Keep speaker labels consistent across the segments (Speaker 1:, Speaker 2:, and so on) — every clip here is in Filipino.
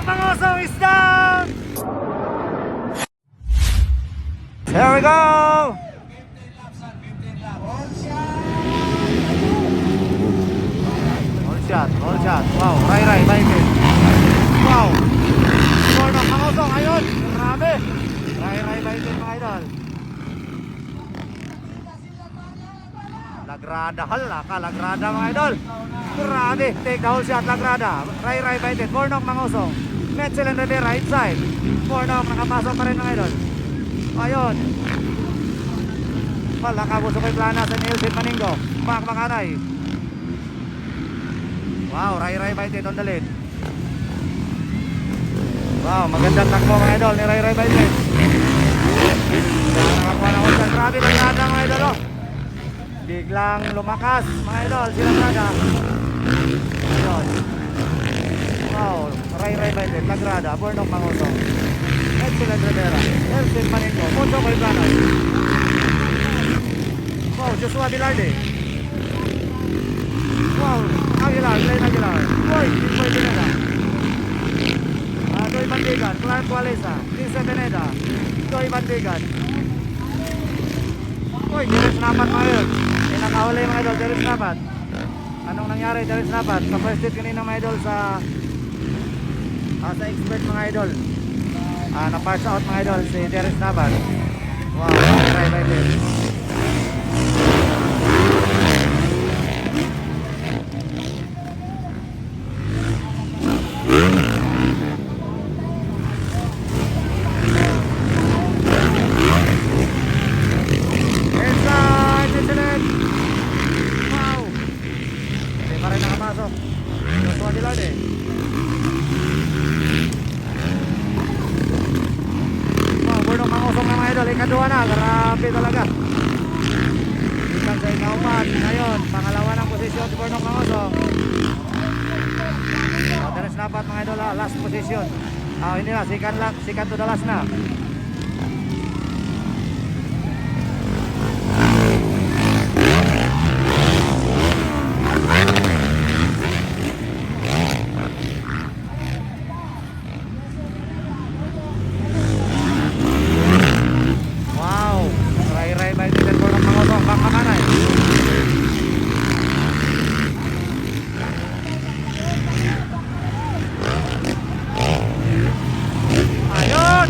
Speaker 1: Rock Mangoso is down! Here we go! All shot, all shot. Wow, right, right, right. Wow! Score ng Mangoso ngayon! Grabe! Right, right, right, mga idol. Lagrada, hala ka, Lagrada mga idol. Grabe, take the whole shot, Lagrada. Ray Ray Baited, Bornok Mangosong. Metzel and Rivera, inside. Bornok, nakapasok pa rin mga idol. Ayun. Wala ka gusto kay Plana sa Nielsen Maningo. Mak Makanay. Wow, Ray Ray Baited on the lead. Wow, magandang takbo mga idol ni Ray Ray Baited. Nakakuha ng ulsan. Grabe lang nada mga idol. Oh. Biglang lumakas mga idol. Sila nada. Ayun. Wow, Ray Ray Baited. Lagrada. Bornok Mangosong. Excellent Rivera. Elsin Maningo. Kay Plana. Wow, Joshua Bilarde. Wow, Aguilar, Glenn Aguilar. Boy, Boy Pineda. Doy Bandigan, Clark Walesa, Vincent Pineda, Doy Bandigan. Uy, Jerez Napat mga yun. May nakahuli mga idol, Jerez Napat. Anong nangyari, Jerez Napat? Sa first date kanina mga idol sa ah, sa expert mga idol. Ah, na-parts out mga idol si Jerez Napat. Wow, try by this. Inside, excellent! Wow! Hindi pa rin nakapasok. Joshua Dilan eh. Wow, bunong mangusong ng mga idol. Ikaduha na, grabe talaga. Ikan sa ikaupat. Ngayon, pangalawa ng posisyon si Burnok Mangusong. Oh, Terus dapat mga idol, ah, last position. Ah, hindi na, second, la- second to the last na. Wow! Ray-ray by Titan Burnok Mangusong. Bang kamanay. Ayun!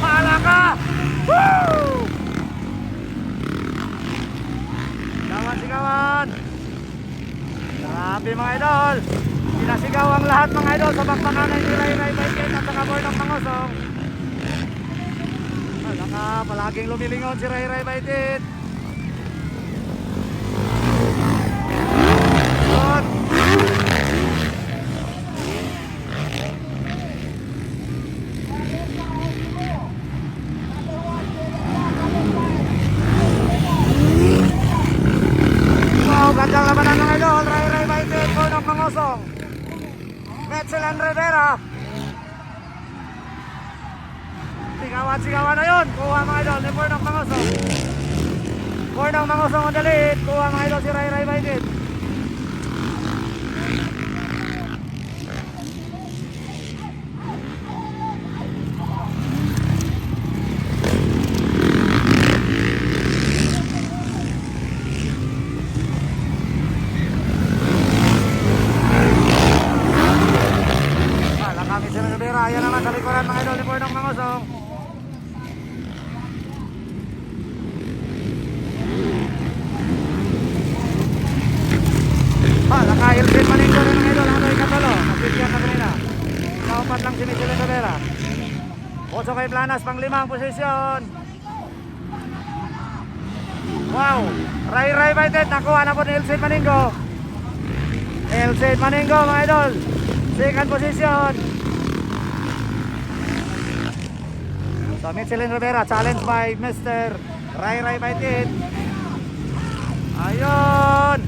Speaker 1: Paala ka! Woo! Sigawan, sigawan! Grabe mga idol! Sinasigaw ang lahat mga idol sa bakbakanay ni Ray Ray Baikin at saka Born ng Mangosong. Wala ka, palaging lumilingon si Ray Ray Baitin. Good! Wow, gandang labanan ng idol. Ray Ray Baitin, Born of Mangosong. Metzel and Rivera. Sigawan, sigawan na yun. Kuha mga idol ni Born of Mangosong. Born of Mangosong on the lead. Kuha mga idol si Ray Ray Baitin. Wala kami sa Rivera. Ayan naman sa likuran mga idol ni Born of Mangosong. Ah, naka-airplane maningo rin mga idol. Ano yung katalo? Nasisyan na kanina. Kaupat lang si Michelle Rivera. Oso kay Planas, pang limang posisyon. Wow! Ray Ray Baited, nakuha na po ni Elsin Maningo. Elsin Maningo mga idol. Second position. So Michelin Rivera, challenge by Mr. Ray Ray Baited. Ayun!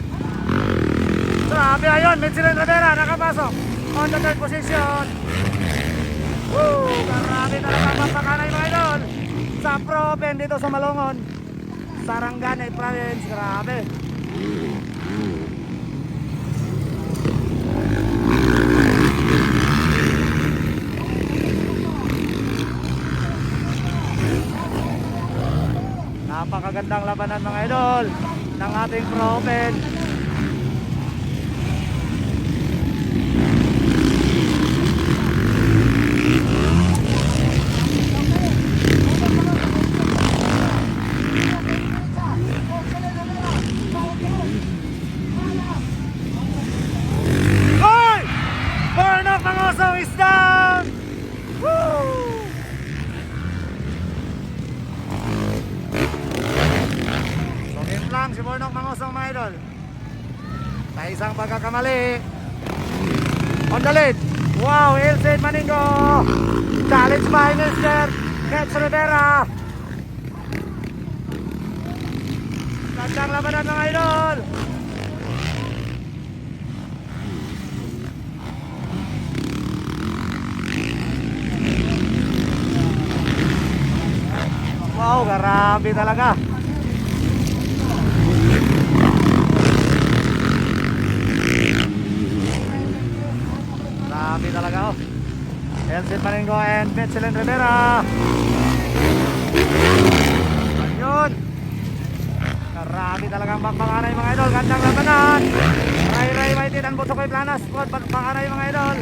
Speaker 1: Grabe ayun, Michelin Rivera nakapasok on the third position. Woo! Grabe talaga mapakanay mga idol. Sa Pro Open dito sa Malongon. Sarangani Province, grabe. Napakagandang labanan mga idol ng ating Pro idol. Sa isang pagkakamali. On the lead. Wow, Ilse Maningo. Challenge by Mr. Kets Rivera. Gandang labanan mga idol. Wow, grabe talaga. Grabe talaga oh. Elsin Maningo and Betselin Rivera. Ayun. Grabe talagang bakbakanay mga idol. Gandang labanan. Ray Ray Whitey and Butokoy Planas. Bakbakanay mga idol.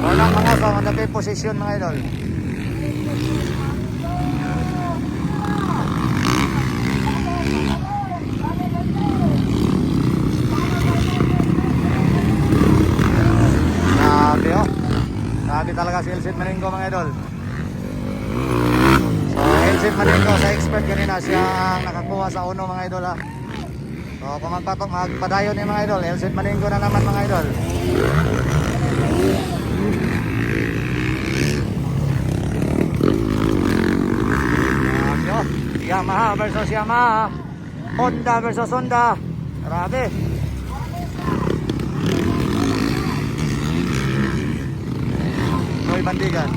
Speaker 1: Walang mga nagay posisyon mga idol. Grabe oh. Grabe talaga si Elsit Maningo mga idol. So Elsit Maningo sa expert kanina siya nakakuha sa uno mga idol ha. So kung magpatok magpadayon ni mga idol, Elsit Maningo na naman mga idol. Grabe oh. Yamaha versus Yamaha. Honda versus Honda. Grabe. Roy Bandigan.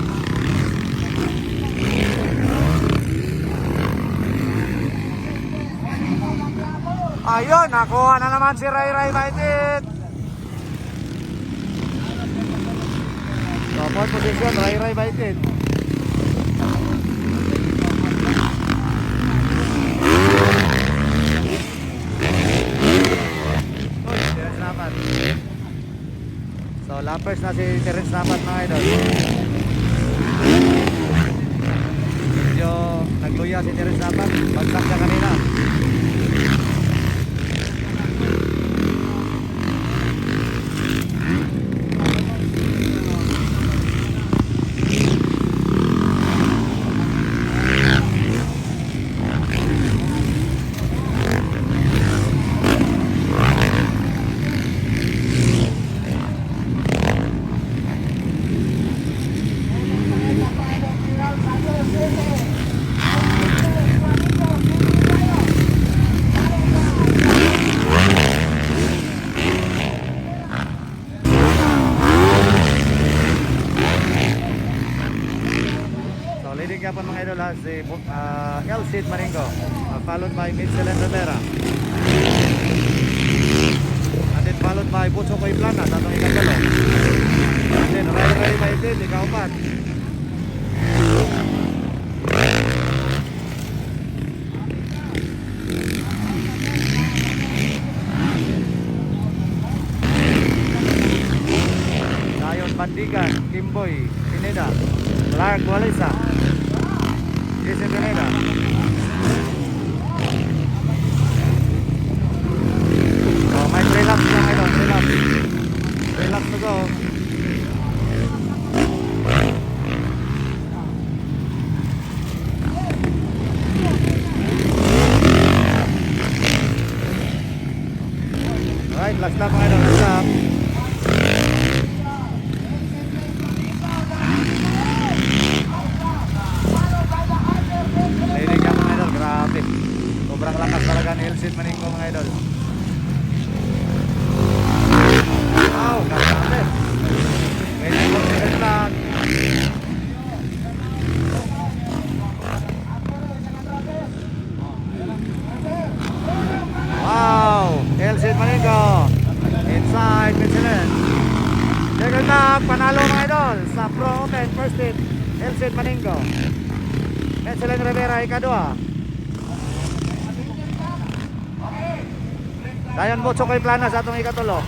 Speaker 1: Ayun, nakuha na naman si Ray Ray Maitit. So, pole position, Ray Ray Maitit. Uy, Terence Napat. So, lampers na si Terence Napat mga idol. Medyo nagluya si Terence Napat. Bagsak siya kanina. So, leading ka mga idol ha, si uh, Elsid Maringo, uh, followed by Mitchell Rivera. And then followed by Butso Koy Plana, sa itong ikagalo. And then Ray Ray Maitit, ikaw pat. Bandigan, Kimboy, Pineda, Clark Walisa, Jesse Pineda. Oh, may relax lang ito, relax. Relax to go. Right, last lap mga idol, last lap. Nainig niya mga idol, grabe. Sobrang lakas Elsit Maningko mga idol. Wow, grabe. May nagpapagod lang. Wow, Elsit Maningko. Inside Michelin. Second lap, panalo mga idol sa Pro Open First Hit. Elsit Maningko. Michelin Rivera ikadua. Dayon Butso kay Plana sa atong ikatulo.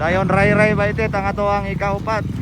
Speaker 1: Dayon ray ray baitet ang ato ang ikaupat.